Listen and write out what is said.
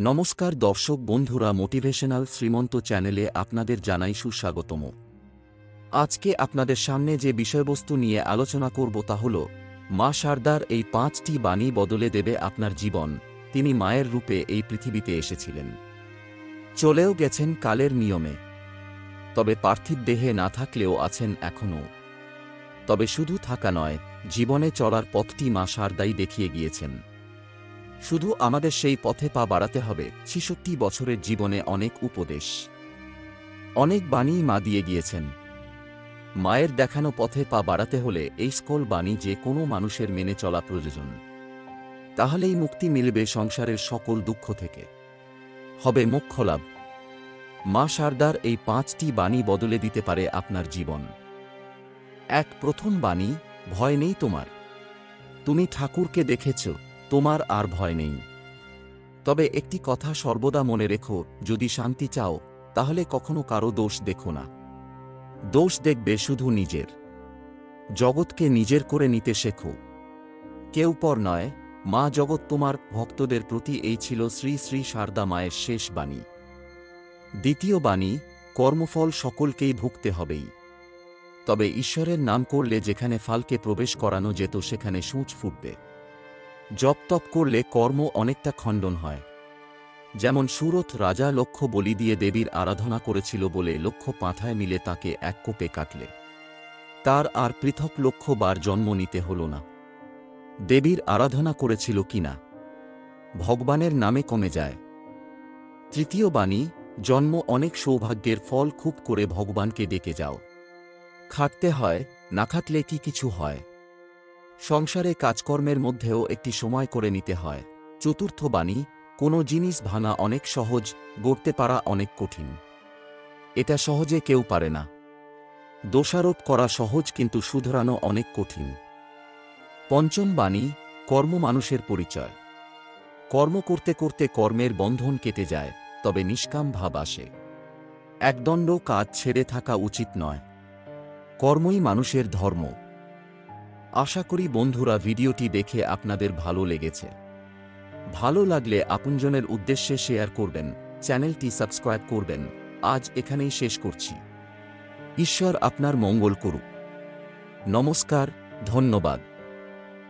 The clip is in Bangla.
নমস্কার দর্শক বন্ধুরা মোটিভেশনাল শ্রীমন্ত চ্যানেলে আপনাদের জানাই সুস্বাগতম। আজকে আপনাদের সামনে যে বিষয়বস্তু নিয়ে আলোচনা করব তা হল, মা সারদার এই পাঁচটি বাণী বদলে দেবে আপনার জীবন, তিনি মায়ের রূপে এই পৃথিবীতে এসেছিলেন। চলেও গেছেন কালের নিয়মে। তবে পার্থিব দেহে না থাকলেও আছেন এখনও। তবে শুধু থাকা নয়, জীবনে চলার পথটি মা সারদাই দেখিয়ে গিয়েছেন। শুধু আমাদের সেই পথে পা বাড়াতে হবে, ছিষট্টি বছরের জীবনে অনেক উপদেশ। অনেক বাণী মা দিয়ে গিয়েছেন। মায়ের দেখানো পথে পা বাড়াতে হলে এই স্কল বাণী যে কোনো মানুষের মেনে চলা প্রয়োজন। তাহলেই মুক্তি মিলবে সংসারের সকল দুঃখ থেকে। হবে লাভ। মা সারদার এই পাঁচটি বাণী বদলে দিতে পারে আপনার জীবন। এক প্রথম বাণী, ভয় নেই তোমার। তুমি ঠাকুরকে দেখেছ তোমার আর ভয় নেই। তবে একটি কথা সর্বদা মনে রেখো, যদি শান্তি চাও, তাহলে কখনো কারও দোষ দেখো না। দোষ দেখবে শুধু নিজের। জগৎকে নিজের করে নিতে শেখো। কেউ পর নয়, মা জগৎ তোমার ভক্তদের প্রতি এই ছিল শ্রী শ্রী শারদা মায়ের শেষ বাণী। দ্বিতীয় বাণী, কর্মফল সকলকেই ভুগতে হবেই। তবে ঈশ্বরের নাম করলে যেখানে ফালকে প্রবেশ করানো যেত, সেখানে সূচ ফুটবে। জপ তপ করলে কর্ম অনেকটা খণ্ডন হয়। যেমন সুরথ রাজা লক্ষ্য বলি দিয়ে দেবীর আরাধনা করেছিল বলে লক্ষ্য পাঁথায় মিলে তাকে এক কোপে কাটলে। তার আর পৃথক লক্ষ্য বার জন্ম নিতে হল না। দেবীর আরাধনা করেছিল কিনা ভগবানের নামে কমে যায়। তৃতীয় বাণী, জন্ম অনেক সৌভাগ্যের ফল খুব করে ভগবানকে ডেকে যাও। খাটতে হয়, না খাটলে কি কিছু হয়? সংসারে কাজকর্মের মধ্যেও একটি সময় করে নিতে হয়। চতুর্থ বাণী, কোনো জিনিস ভাঙা অনেক সহজ, গড়তে পারা অনেক কঠিন। এটা সহজে কেউ পারে না। দোষারোপ করা সহজ কিন্তু শুধরানো অনেক কঠিন। পঞ্চম বাণী, কর্ম মানুষের পরিচয়। কর্ম করতে করতে কর্মের বন্ধন কেটে যায়, তবে নিষ্কাম ভাব আসে। একদণ্ড কাজ ছেড়ে থাকা উচিত নয়। কর্মই মানুষের ধর্ম। আশা করি বন্ধুরা ভিডিওটি দেখে আপনাদের ভালো লেগেছে। ভালো লাগলে আপনজনের উদ্দেশ্যে শেয়ার করবেন, চ্যানেলটি সাবস্ক্রাইব করবেন। আজ এখানেই শেষ করছি। ঈশ্বর আপনার মঙ্গল করুক। নমস্কার, ধন্যবাদ।